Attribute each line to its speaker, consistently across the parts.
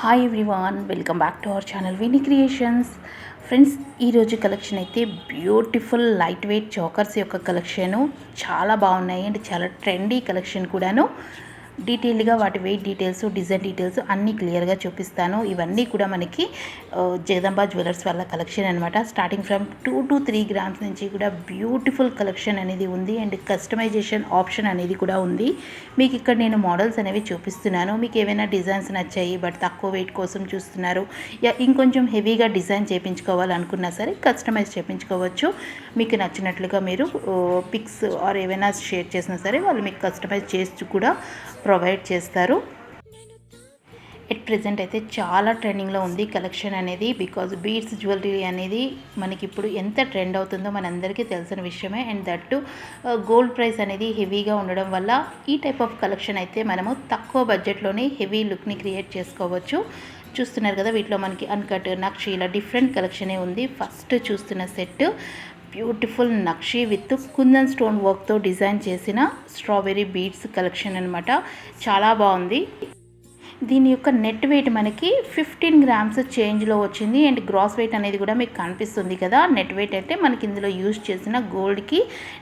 Speaker 1: Hi everyone welcome back to our channel Vini creations friends ఈరోజు collection అయితే beautiful light weight chokers యొక్క collection చాలా బాగున్నాయి and చాలా ట్రెండీ కలెక్షన్ కూడాను. డీటెయిల్గా వాటి వెయిట్ డీటెయిల్స్ డిజైన్ డీటెయిల్స్ అన్నీ క్లియర్గా చూపిస్తాను. ఇవన్నీ కూడా మనకి ఆ, జగదంబా జ్యువెలర్స్ వాళ్ళ కలెక్షన్ అనమాట starting from two to three grams నుంచి కూడా బ్యూటిఫుల్ కలెక్షన్ అనేది ఉంది. అండ్ కస్టమైజేషన్ ఆప్షన్ అనేది కూడా ఉంది. మీకు ఇక్కడ నేను మోడల్స్ అనేవి చూపిస్తున్నాను. మీకు ఏమైనా డిజైన్స్ నచ్చాయి బట్ తక్కువ వెయిట్ కోసం చూస్తున్నారు యా ఇంకొంచెం హెవీగా డిజైన్ చేయించుకోవాలనుకున్నా సరే కస్టమైజ్ చేయించుకోవచ్చు మీకు నచ్చినట్లుగా మీరు పిక్స్ ఆర్ ఏవైనా షేర్ చేసినా సరే వాళ్ళు మీకు కస్టమైజ్ చేసి కూడా ప్రొవైడ్ చేస్తారు. ఎట్ ప్రజెంట్ అయితే చాలా ట్రెండింగ్లో ఉంది కలెక్షన్ అనేది బికాజ్ బీడ్స్ జ్యువెలరీ అనేది మనకి ఇప్పుడు ఎంత ట్రెండ్ అవుతుందో మనందరికీ తెలిసిన విషయమే. అండ్ దట్టు గోల్డ్ ప్రైస్ అనేది హెవీగా ఉండడం వల్ల ఈ టైప్ ఆఫ్ కలెక్షన్ అయితే మనము తక్కువ బడ్జెట్లోనే హెవీ లుక్ని క్రియేట్ చేసుకోవచ్చు. చూస్తున్నారు కదా వీటిలో మనకి అన్కట్ నక్షి ఇలా డిఫరెంట్ కలెక్షనే ఉంది. ఫస్ట్ చూస్తున్న set beautiful nakshi with kundan stone వర్క్తో డిజైన్ చేసిన స్ట్రాబెర్రీ బీడ్స్ కలెక్షన్ అనమాట చాలా బాగుంది. దీని యొక్క నెట్ వెయిట్ మనకి ఫిఫ్టీన్ గ్రామ్స్ చేంజ్లో వచ్చింది. అండ్ గ్రాస్ వెయిట్ అనేది కూడా మీకు కనిపిస్తుంది కదా. నెట్ వెయిట్ అయితే మనకి ఇందులో యూజ్ చేసిన గోల్డ్కి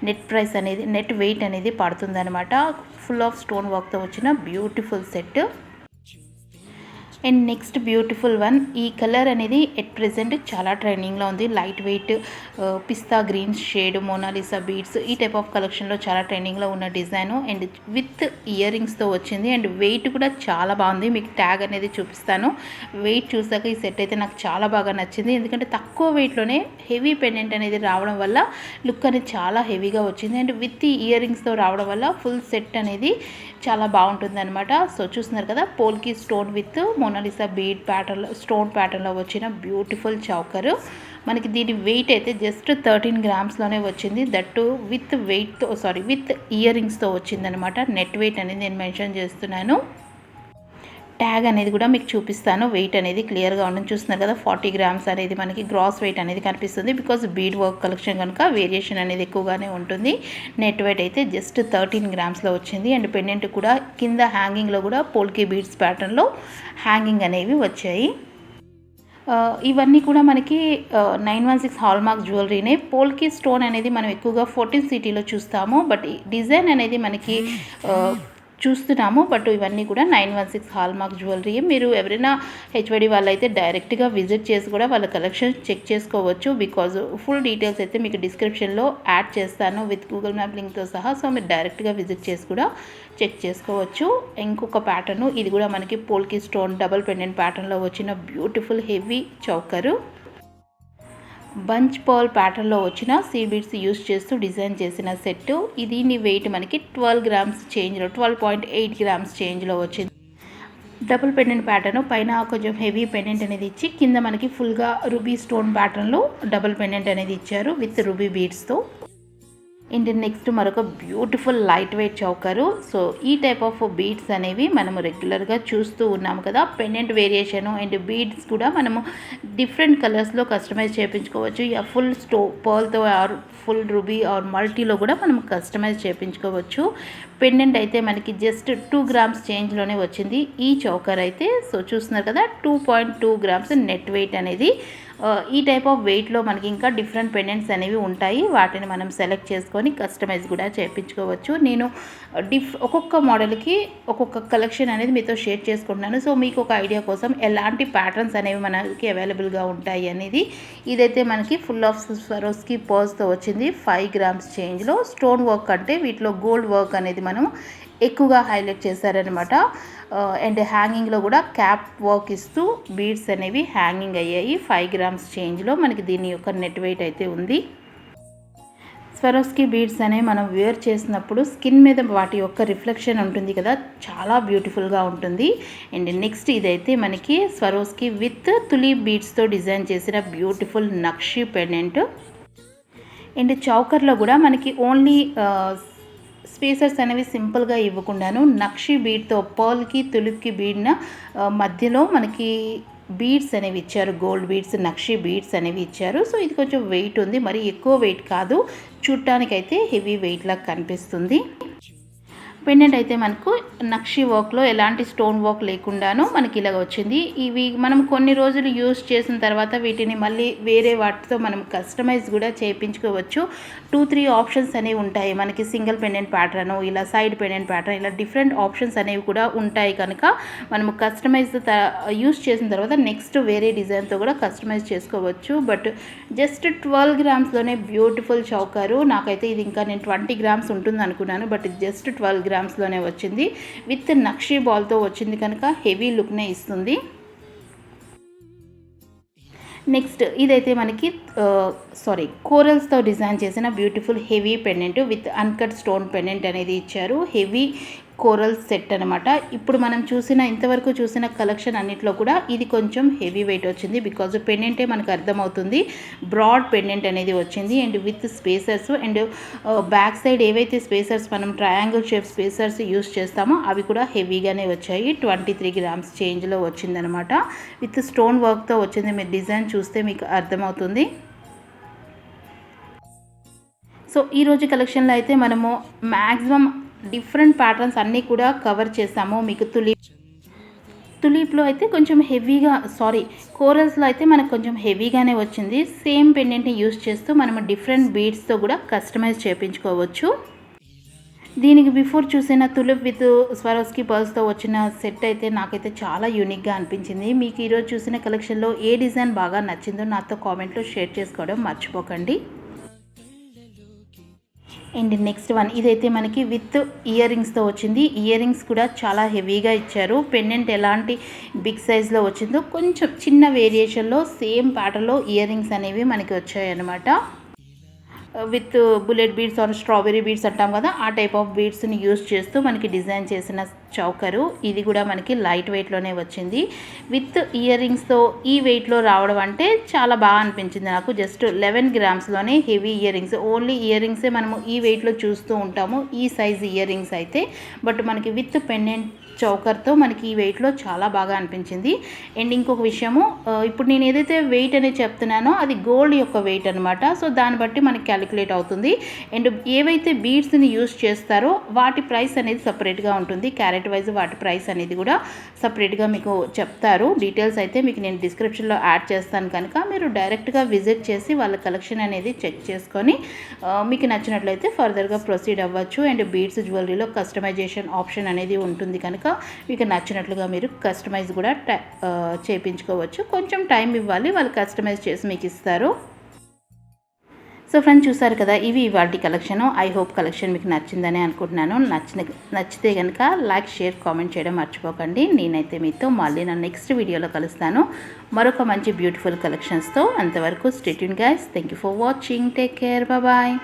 Speaker 1: నెట్ ప్రైస్ అనేది నెట్ వెయిట్ అనేది పడుతుంది అనమాట ఫుల్ ఆఫ్ స్టోన్ వర్క్తో వచ్చిన beautiful set. And next beautiful one ఈ కలర్ అనేది ఎట్ ప్రజెంట్ చాలా ట్రెండింగ్లో ఉంది. Light weight pista green shade Monalisa beads ఈ టైప్ ఆఫ్ కలెక్షన్లో చాలా ట్రెండింగ్లో ఉన్న డిజైన్ అండ్ విత్ ఇయర్ రింగ్స్తో వచ్చింది. అండ్ వెయిట్ కూడా చాలా బాగుంది. మీకు ట్యాగ్ అనేది చూపిస్తాను. వెయిట్ చూసాక ఈ సెట్ అయితే నాకు చాలా బాగా నచ్చింది. ఎందుకంటే తక్కువ వెయిట్లోనే హెవీ పెండెంట్ అనేది రావడం వల్ల లుక్ అనేది చాలా హెవీగా వచ్చింది. అండ్ విత్ ఇయర్ రింగ్స్తో రావడం వల్ల ఫుల్ సెట్ అనేది చాలా బాగుంటుంది అనమాట సో చూస్తున్నారు కదా polki stone with Monalisa bead ప్యాటర్న్లో స్టోన్ ప్యాటర్న్లో వచ్చిన బ్యూటిఫుల్ చౌకర్. మనకి దీని వెయిట్ అయితే జస్ట్ థర్టీన్ గ్రామ్స్లోనే వచ్చింది. దట్టు విత్ వెయిట్తో సారీ విత్ ఇయర్ రింగ్స్తో వచ్చిందనమాట. నెట్ వెయిట్ అనేది నేను మెన్షన్ చేస్తున్నాను. ట్యాగ్ అనేది కూడా మీకు చూపిస్తాను. వెయిట్ అనేది క్లియర్గా ఉండని చూస్తున్నారు కదా ఫార్టీ గ్రామ్స్ అనేది మనకి గ్రాస్ వెయిట్ అనేది కనిపిస్తుంది. బికాజ్ బీడ్ వర్క్ కలెక్షన్ కనుక వేరియేషన్ అనేది ఎక్కువగానే ఉంటుంది. నెట్ వెయిట్ అయితే జస్ట్ థర్టీన్ గ్రామ్స్లో వచ్చింది. అండ్ పెండెంట్ కూడా కింద హ్యాంగింగ్లో కూడా పోల్కి బీడ్స్ ప్యాటర్న్లో హ్యాంగింగ్ అనేవి వచ్చాయి. ఇవన్నీ కూడా మనకి నైన్ వన్ సిక్స్ హాల్మార్క్ జ్యువెలరీనే పోల్కి స్టోన్ అనేది మనం ఎక్కువగా ఫోర్టీన్ సిటీలో చూస్తాము. బట్ డిజైన్ అనేది మనకి ఆ, చూస్తున్నాము. బట్ ఇవన్నీ కూడా nine one six hallmark jewellery. మీరు ఎవరైనా హెచ్వడి వాళ్ళైతే డైరెక్ట్గా విజిట్ చేసి కూడా వాళ్ళ కలెక్షన్ చెక్ చేసుకోవచ్చు. బికాజ్ ఫుల్ డీటెయిల్స్ అయితే మీకు డిస్క్రిప్షన్లో యాడ్ చేస్తాను విత్ గూగుల్ మ్యాప్ లింక్తో సహా. సో మీరు డైరెక్ట్గా విజిట్ చేసి కూడా చెక్ చేసుకోవచ్చు. ఇంకొక ప్యాటర్ను ఇది కూడా మనకి పోల్కి స్టోన్ డబల్ పెండెంట్ ప్యాటర్న్లో వచ్చిన beautiful heavy choker. Bunch Paul ప్యాటర్న్లో వచ్చిన సీ బీడ్స్ యూస్ చేస్తూ డిజైన్ చేసిన సెట్ దీని వెయిట్ మనకి ట్వెల్వ్ గ్రామ్స్ చేంజ్లో ట్వెల్వ్ పాయింట్ ఎయిట్ గ్రామ్స్ చేంజ్లో వచ్చింది. డబుల్ పెండెంట్ ప్యాటర్న్ పైన కొంచెం హెవీ పెండెంట్ అనేది ఇచ్చి కింద మనకి ఫుల్గా రూబీ స్టోన్ ప్యాటర్న్లో డబుల్ పెండెంట్ అనేది ఇచ్చారు విత్ రూబీ బీడ్స్తో. అండ్ నెక్స్ట్ మరొక beautiful light weight choker. So ఈ టైప్ ఆఫ్ బీడ్స్ అనేవి మనము రెగ్యులర్గా చూస్తూ ఉన్నాము కదా. పెండెంట్ వేరియేషన్ అండ్ బీడ్స్ కూడా మనము డిఫరెంట్ కలర్స్లో కస్టమైజ్ చేయించుకోవచ్చు యా ఫుల్ స్టో పర్ల్తో ఆర్ ఫుల్ రూబీ ఆర్ మల్టీలో కూడా మనం కస్టమైజ్ చేయించుకోవచ్చు పెండెంట్ అయితే మనకి జస్ట్ టూ గ్రామ్స్ చేంజ్లోనే వచ్చింది. ఈ చౌకర్ అయితే సో చూస్తున్నారు కదా two point two grams net weight అనేది. ఈ టైప్ ఆఫ్ వెయిట్లో మనకి ఇంకా డిఫరెంట్ పెండెంట్స్ అనేవి ఉంటాయి. వాటిని మనం సెలెక్ట్ చేసుకొని కస్టమైజ్ కూడా చేయించుకోవచ్చు నేను డిఫ్ ఒక్కొక్క మోడల్కి ఒక్కొక్క కలెక్షన్ అనేది మీతో షేర్ చేసుకుంటున్నాను. సో మీకు ఒక ఐడియా కోసం ఎలాంటి ప్యాటర్న్స్ అనేవి మనకి అవైలబుల్గా ఉంటాయి అనేది ఇదైతే మనకి ఫుల్ ఆఫ్ స్వరోస్కి పర్స్తో వచ్చింది. ఫైవ్ గ్రామ్స్ చేంజ్లో స్టోన్ వర్క్ అంటే వీటిలో గోల్డ్ వర్క్ అనేది మనం ఎక్కువగా హైలైట్ చేశారనమాట అండ్ హ్యాంగింగ్లో కూడా క్యాప్ వర్క్ ఇస్తూ బీడ్స్ అనేవి హ్యాంగింగ్ అయ్యాయి. ఫైవ్ గ్రామ్స్ చేంజ్లో మనకి దీని యొక్క నెట్ వెయిట్ అయితే ఉంది. స్వరోస్కి బీడ్స్ అనేవి మనం వేర్ చేసినప్పుడు స్కిన్ మీద వాటి యొక్క రిఫ్లెక్షన్ ఉంటుంది కదా చాలా బ్యూటిఫుల్గా ఉంటుంది. అండ్ నెక్స్ట్ ఇదైతే మనకి స్వరోస్కి విత్ తులి బీడ్స్తో డిజైన్ చేసిన బ్యూటిఫుల్ నక్షి పెండెంట్. అండ్ చౌకర్లో కూడా మనకి ఓన్లీ స్పేసర్స్ అనేవి సింపుల్గా ఇవ్వకుండాను నక్షి బీడ్తో పర్ల్కి తులిప్కి బీడ్న మధ్యలో మనకి బీడ్స్ అనేవి ఇచ్చారు. గోల్డ్ బీడ్స్ నక్షి బీడ్స్ అనేవి ఇచ్చారు. సో ఇది కొంచెం వెయిట్ ఉంది. మరి ఎక్కువ వెయిట్ కాదు. చూడటానికైతే హెవీ వెయిట్ లాగా కనిపిస్తుంది. పెండెంట్ అయితే మనకు నక్షి వర్క్లో ఎలాంటి స్టోన్ వర్క్ లేకుండాను మనకి ఇలాగ వచ్చింది. ఇవి మనం కొన్ని రోజులు యూజ్ చేసిన తర్వాత వీటిని మళ్ళీ వేరే వాటితో మనం కస్టమైజ్ కూడా చేయించుకోవచ్చు. టూ త్రీ ఆప్షన్స్ అనేవి ఉంటాయి. మనకి సింగిల్ పెండెంట్ ప్యాటర్న్ ఇలా సైడ్ పెండెంట్ ప్యాటర్న్ ఇలా డిఫరెంట్ ఆప్షన్స్ అనేవి కూడా ఉంటాయి కనుక మనము కస్టమైజ్ యూజ్ చేసిన తర్వాత నెక్స్ట్ వేరే డిజైన్తో కూడా కస్టమైజ్ చేసుకోవచ్చు. బట్ జస్ట్ ట్వెల్వ్ గ్రామ్స్లోనే బ్యూటిఫుల్ చౌకారు. నాకైతే ఇది ఇంకా నేను ట్వంటీ గ్రామ్స్ ఉంటుంది అనుకున్నాను. బట్ జస్ట్ ట్వెల్వ్ గ్రామ్స్లోనే వచ్చింది. విత్ నక్షీ బాల్తో వచ్చింది కనుక హెవీ లుక్నే ఇస్తుంది. నెక్స్ట్ ఇదైతే మనకి సారీ కోరల్స్తో డిజైన్ చేసిన beautiful heavy pendant with uncut stone pendant అనేది ఇచ్చారు. హెవీ కోరల్ సెట్ అనమాట ఇప్పుడు మనం చూసిన ఇంతవరకు చూసిన కలెక్షన్ అన్నిట్లో కూడా ఇది కొంచెం హెవీ వెయిట్ వచ్చింది. బికాజ్ పెండెంటే మనకు అర్థమవుతుంది. బ్రాడ్ పెండెంట్ అనేది వచ్చింది. And with spacers and back side ఏవైతే స్పేసర్స్ మనం ట్రయాంగిల్ షేప్ స్పేసర్స్ యూస్ చేస్తామో అవి కూడా హెవీగానే వచ్చాయి. ట్వంటీ త్రీ గ్రామ్స్ చేంజ్లో వచ్చిందనమాట విత్ స్టోన్ వర్క్తో వచ్చింది. మీరు డిజైన్ చూస్తే మీకు అర్థమవుతుంది. సో ఈరోజు కలెక్షన్లో అయితే మనము మ్యాక్సిమం డిఫరెంట్ ప్యాటర్న్స్ అన్నీ కూడా కవర్ చేసాము. మీకు తులి తులీప్లో అయితే కొంచెం హెవీగా సారీ కోరల్స్లో అయితే మనకు కొంచెం హెవీగానే వచ్చింది. సేమ్ పెండెంట్ని యూస్ చేస్తూ మనము డిఫరెంట్ బీడ్స్తో కూడా కస్టమైజ్ చేయించుకోవచ్చు దీనికి బిఫోర్ చూసిన తులిప్ విత్ స్వరోస్కి పర్ల్స్తో వచ్చిన సెట్ అయితే నాకైతే చాలా యూనిక్గా అనిపించింది. మీకు ఈరోజు చూసిన కలెక్షన్లో ఏ డిజైన్ బాగా నచ్చిందో నాతో కామెంట్లో షేర్ చేసుకోవడం మర్చిపోకండి. అండ్ నెక్స్ట్ వన్ ఇదైతే మనకి విత్ ఇయర్ రింగ్స్తో వచ్చింది. ఇయర్ రింగ్స్ కూడా చాలా హెవీగా ఇచ్చారు. పెండెంట్ ఎలాంటి బిగ్ సైజ్లో వచ్చిందో కొంచెం చిన్న వేరియేషన్లో సేమ్ ప్యాటర్న్లో ఇయర్ రింగ్స్ అనేవి మనకి వచ్చాయన్నమాట. With bullet beads or strawberry beads అంటాం కదా ఆ టైప్ ఆఫ్ బీడ్స్ని యూజ్ చేస్తూ మనకి డిజైన్ చేసిన చౌకరు. ఇది కూడా మనకి లైట్ వెయిట్లోనే వచ్చింది. విత్ ఇయర్ రింగ్స్తో ఈ వెయిట్లో రావడం అంటే చాలా బాగా అనిపించింది నాకు. Just eleven గ్రామ్స్లోనే heavy ear rings only ear రింగ్సే మనము ఈ వెయిట్లో చూస్తూ ఉంటాము. ఈ సైజ్ ఇయర్ రింగ్స్ అయితే. బట్ మనకి విత్ పెండెంట్ చౌకర్తో మనకి ఈ వెయిట్లో చాలా బాగా అనిపించింది. అండ్ ఇంకొక విషయము ఇప్పుడు నేను ఏదైతే వెయిట్ అనేది చెప్తున్నానో అది గోల్డ్ యొక్క వెయిట్ అనమాట సో దాన్ని బట్టి మనకి క్యాలిక్యులేట్ అవుతుంది. అండ్ ఏవైతే బీడ్స్ని యూస్ చేస్తారో వాటి ప్రైస్ అనేది సపరేట్గా ఉంటుంది. క్యారెట్ వైజ్ వాటి ప్రైస్ అనేది కూడా సపరేట్గా మీకు చెప్తారు. డీటెయిల్స్ అయితే మీకు నేను డిస్క్రిప్షన్లో యాడ్ చేస్తాను కనుక మీరు డైరెక్ట్గా విజిట్ చేసి వాళ్ళ కలెక్షన్ అనేది చెక్ చేసుకొని మీకు నచ్చినట్లయితే ఫర్దర్గా ప్రొసీడ్ అవ్వచ్చు. అండ్ బీడ్స్ జ్యువెలరీలో కస్టమైజేషన్ ఆప్షన్ అనేది ఉంటుంది కనుక మీకు నచ్చినట్లుగా మీరు కస్టమైజ్ కూడా చేయించుకోవచ్చు కొంచెం టైం ఇవ్వాలి వాళ్ళు కస్టమైజ్ చేసి మీకు ఇస్తారు. సో ఫ్రెండ్స్ చూసారు కదా ఇవి వాటి కలెక్షన్. ఐ హోప్ కలెక్షన్ మీకు నచ్చిందని అనుకుంటున్నాను. నచ్చిన నచ్చితే కనుక లైక్ షేర్ కామెంట్ చేయడం మర్చిపోకండి. నేనైతే మీతో మళ్ళీ నా నెక్స్ట్ వీడియోలో కలుస్తాను. మరొక మంచి బ్యూటిఫుల్ కలెక్షన్స్తో అంతవరకు stay tuned guys thank you for watching. Take care. Bye.